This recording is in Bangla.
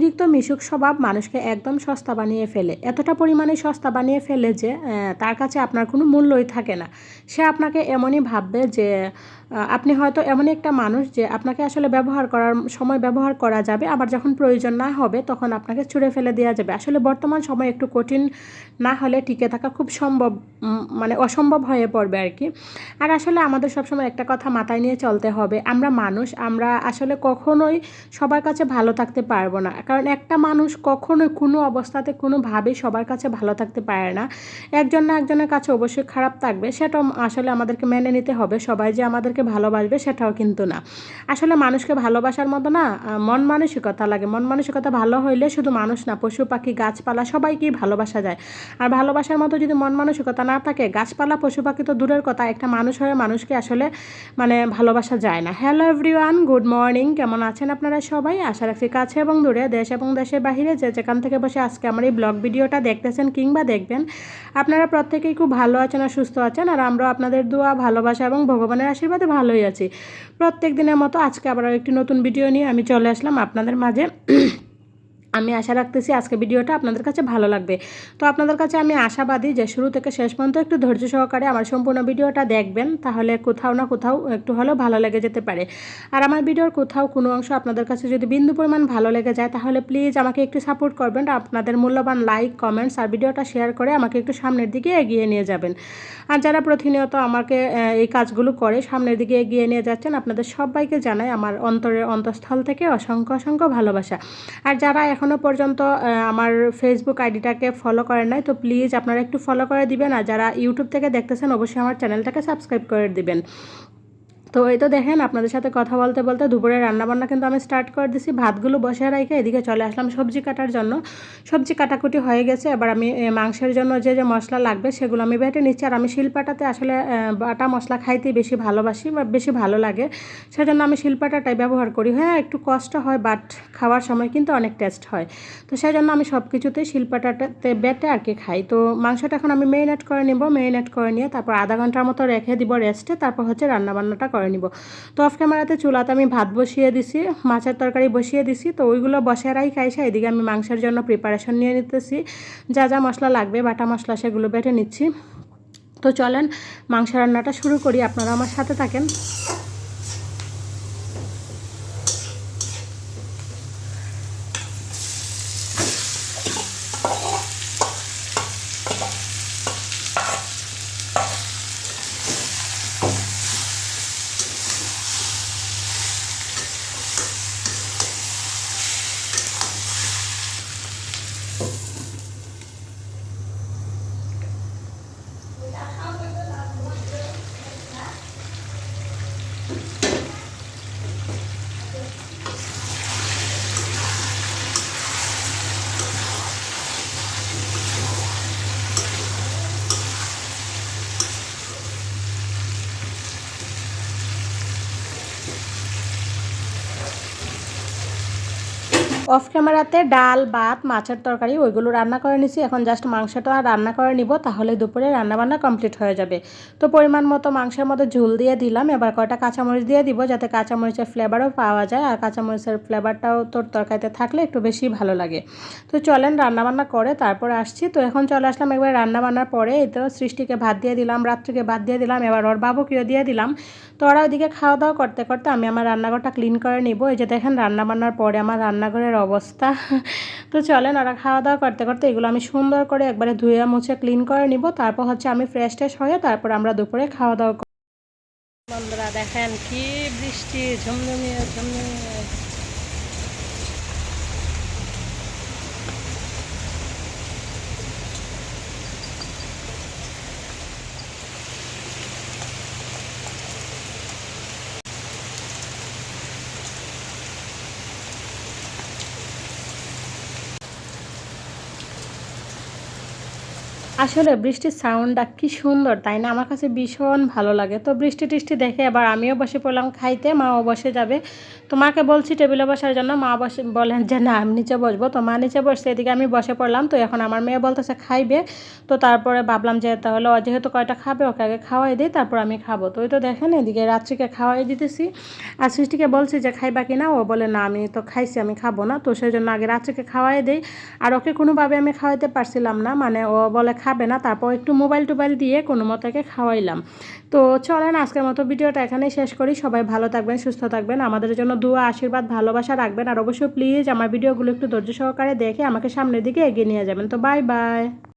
অতিরিক্ত মিশুক স্বভাব মানুষকে একদম সস্তা বানিয়ে ফেলে। এতটা পরিমাণে সস্তা বানিয়ে ফেলে যে তার কাছে আপনার কোনো মূল্যই থাকে না। সে আপনাকে এমনই ভাববে যে আপনি হয়তো এমনই একটা মানুষ যে, আপনাকে আসলে ব্যবহার করার সময় ব্যবহার করা যাবে, আবার যখন প্রয়োজন না হবে তখন আপনাকে ছুঁড়ে ফেলে দেওয়া যাবে। আসলে বর্তমান সময় একটু কঠিন না হলে টিকে থাকা খুব সম্ভব মানে অসম্ভব হয়ে পড়বে আর কি। আর আসলে আমাদের সবসময় একটা কথা মাথায় নিয়ে চলতে হবে, আমরা মানুষ, আমরা আসলে কখনোই সবার কাছে ভালো থাকতে পারব না। কারণ একটা মানুষ কখনোই কোনো অবস্থাতে, কোনোভাবেই সবার কাছে ভালো থাকতে পারে না। একজন না একজনের কাছে অবশ্যই খারাপ থাকবে, সেটাও আসলে আমাদেরকে মেনে নিতে হবে। সবাই যে আমাদেরকে ভালোবাসবে সেটাও কিন্তু না। আসলে মানুষকে ভালোবাসার মতো না মন মানসিকতা লাগে। মন মানসিকতা ভালো হইলে শুধু মানুষ না, পশু, পাখি, গাছপালা সবাইকেই ভালোবাসা যায়। আর ভালোবাসার মতো যদি মন মানসিকতা না থাকে, গাছপালা, পশু, পাখি তো দূরের কথা, একটা মানুষ হয়ে মানুষকে আসলে মানে ভালোবাসা যায় না। হ্যালো এভরিওয়ান গুড মর্নিং কেমন আছেন আপনারা সবাই? আশা রাখছি কাছে এবং দূরে। দেশ এবং দেশের বাহিরে যে যেখান থেকে বসে আজকে আমার এই ব্লগ ভিডিওটা দেখতেছেন কিংবা দেখবেন, আপনারা প্রত্যেকেই খুব ভালো আছেন আর সুস্থ আছেন আর আমরাও আপনাদের দোয়া, ভালোবাসা এবং ভগবানের আশীর্বাদে ভালোই আছি। প্রত্যেক দিনের মতো আজকে আবার একটি নতুন ভিডিও নিয়ে আমি চলে আসলাম আপনাদের মাঝে। আমি আশা রাখতেছি আজকে ভিডিওটা আপনাদের কাছে ভালো লাগবে। তো আপনাদের কাছে আমি আশাবাদী যে শুরু থেকে শেষ পর্যন্ত একটু ধৈর্য সহকারে আমার সম্পূর্ণ ভিডিওটা দেখবেন, তাহলে কোথাও না কোথাও একটু হলেও ভালো লেগে যেতে পারে। আর আমার ভিডিওর কোথাও কোনো অংশ আপনাদের কাছে যদি বিন্দু পরিমাণ ভালো লেগে যায়, তাহলে প্লিজ আমাকে একটু সাপোর্ট করবেন, আপনাদের মূল্যবান লাইক, কমেন্টস আর ভিডিওটা শেয়ার করে আমাকে একটু সামনের দিকে এগিয়ে নিয়ে যাবেন। আর যারা প্রতিনিয়ত আমাকে এই কাজগুলো করে সামনের দিকে এগিয়ে নিয়ে যাচ্ছেন, আপনাদের সবাইকে জানাই আমার অন্তরের অন্তঃস্থল থেকে অসংখ্য অসংখ্য ভালোবাসা। আর যারা এখনও পর্যন্ত আমার ফেসবুক আইডিটাকে ফলো করেন নাই, তো প্লিজ আপনারা একটু ফলো করে দিবেন। আর যারা ইউটিউব থেকে দেখতেছেন, অবশ্যই আমার চ্যানেলটাকে সাবস্ক্রাইব করে দিবেন। তো এই তো দেখেন, আপনাদের সাথে কথা বলতে বলতে দুপুরে রান্নাবান্না কিন্তু আমি স্টার্ট করে দিছি। ভাতগুলো বসে রেখে এদিকে চলে আসলাম সবজি কাটার জন্য। সবজি কাটাকুটি হয়ে গেছে, এবার আমি মাংসের জন্য যে যে মশলা লাগবে সেগুলো আমি বেটে নিচ্ছি। আর আমি শিলপাটাতে আসলে বাটা মশলা খাইতে বেশি ভালোবাসি বা বেশি ভালো লাগে। সেজন্য আমি শিলপাটাটাই ব্যবহার করি। হ্যাঁ একটু কষ্ট হয় বাট খাওয়ার সময় কিন্তু অনেক টেস্ট হয়। তো সেই জন্য আমি সব কিছুতেই শিলপাটাতে বেটে আর কি খাই। তো মাংসটা এখন আমি মেরিনেট করে নিব মেরিনেট করে নিয়ে তারপর আধা ঘণ্টার মতো রেখে দিব রেস্টে তারপর হচ্ছে রান্নাবান্নাটা করে নিব। তো অফ ক্যামেরাতে চুলাতে আমি ভাত বসিয়ে দিছি, মাছের তরকারি বসিয়ে দিছি, তো ওইগুলো বসেরাই খাইছে এদিকে আমি মাংসের জন্য প্রিপারেশন নিয়ে নিতেছি। যা যা মশলা লাগবে, বাটা মশলা সেগুলো বেটে নিচ্ছি। তো চলেন মাংস রান্নাটা শুরু করি, আপনারা আমার সাথে থাকেন। Thank you. অফ ক্যামেরাতে ডাল, ভাত, মাছের তরকারি, ওইগুলো রান্না করে নিছি। এখন জাস্ট মাংসটা রান্না করে নিব, তাহলে দুপুরে রান্নাবান্না কমপ্লিট হয়ে যাবে। তো পরিমাণ মতো মাংসের মধ্যে ঝুল দিয়ে দিলাম। এবার কয়টা কাঁচামরিচ দিয়ে দিব, যাতে কাঁচামরিচের ফ্লেভারও পাওয়া যায়। আর কাঁচামরিচের ফ্লেভারটাও তোর তরকারিতে থাকলে একটু বেশি ভালো লাগে। তো চলেন রান্নাবান্না করে তারপর আসছি। তো এখন চলে আসলাম একবার রান্নাবান্নার পরে। এই তো সৃষ্টিকে ভাত দিয়ে দিলাম, রাত্রিকে ভাত দিয়ে দিলাম, এবার ওর বাবুকেও দিয়ে দিলাম। তো ওরা ওইদিকে খাওয়া দাওয়া করতে করতে আমি আমার রান্নাঘরটা ক্লিন করে নিব। এই যে দেখেন, রান্নাবান্নার পরে আমার রান্নাঘরের অবস্থা। তো চলেন ওরা খাওয়া দাওয়া করতে করতে এগুলো আমি সুন্দর করে একবারে ধুয়ে মুছে ক্লিন করে নিব। তারপর হচ্ছে আমি ফ্রেশ ট্রেশ হয়ে তারপর আমরা দুপুরে খাওয়া দাওয়া বন্ধুরা দেখেন কি বৃষ্টি, ঝমঝমিয়ে ঝমঝমিয়ে। আসলে বৃষ্টির সাউন্ডটা কি সুন্দর, তাই না? আমার কাছে ভীষণ ভালো লাগে। তো বৃষ্টি টিষ্টি দেখে এবার আমিও বসে পড়লাম খাইতে, মাও বসে যাবে। তো মাকে বলছি টেবিলে বসার জন্য, মা বসে বলেন যে, না, আমি নিচে বসবো। তো মা নিচে বসছে, এদিকে আমি বসে পড়লাম। তো এখন আমার মেয়ে বলতেছে, খাইবে। তো তারপরে ভাবলাম যে, তাহলে যেহেতু কয়টা খাবে, ওকে আগে খাওয়াই দিই, তারপর আমি খাব। তো ওই তো দেখেন, এদিকে রাত্রিকে খাওয়াই দিতেছি। আর সৃষ্টিকে বলছি যে, খাইবা কি না ও বলে, না, আমি তো খাইছি, আমি খাব না। তো সেই জন্য আগে রাত্রিকে খাওয়াই দিই। আর ওকে কোনোভাবে আমি খাওয়াইতে পারছিলাম না। মানে ও বলে খাবে না, তারপর একটু মোবাইল টোবাইল দিয়ে কোনো মতোকে খাওয়াইলাম। তো চলেন, আজকের মতো ভিডিওটা এখানে শেষ করি। সবাই ভালো থাকবেন, সুস্থ থাকবেন। আমাদের জন্য দুয়া, আশীর্বাদ, ভালোবাসা রাখবেন। আর অবশ্যই প্লিজ আমার ভিডিওগুলো একটু ধৈর্য সহকারে দেখে আমাকে সামনের দিকে এগিয়ে নিয়ে যাবেন। তো বাই বাই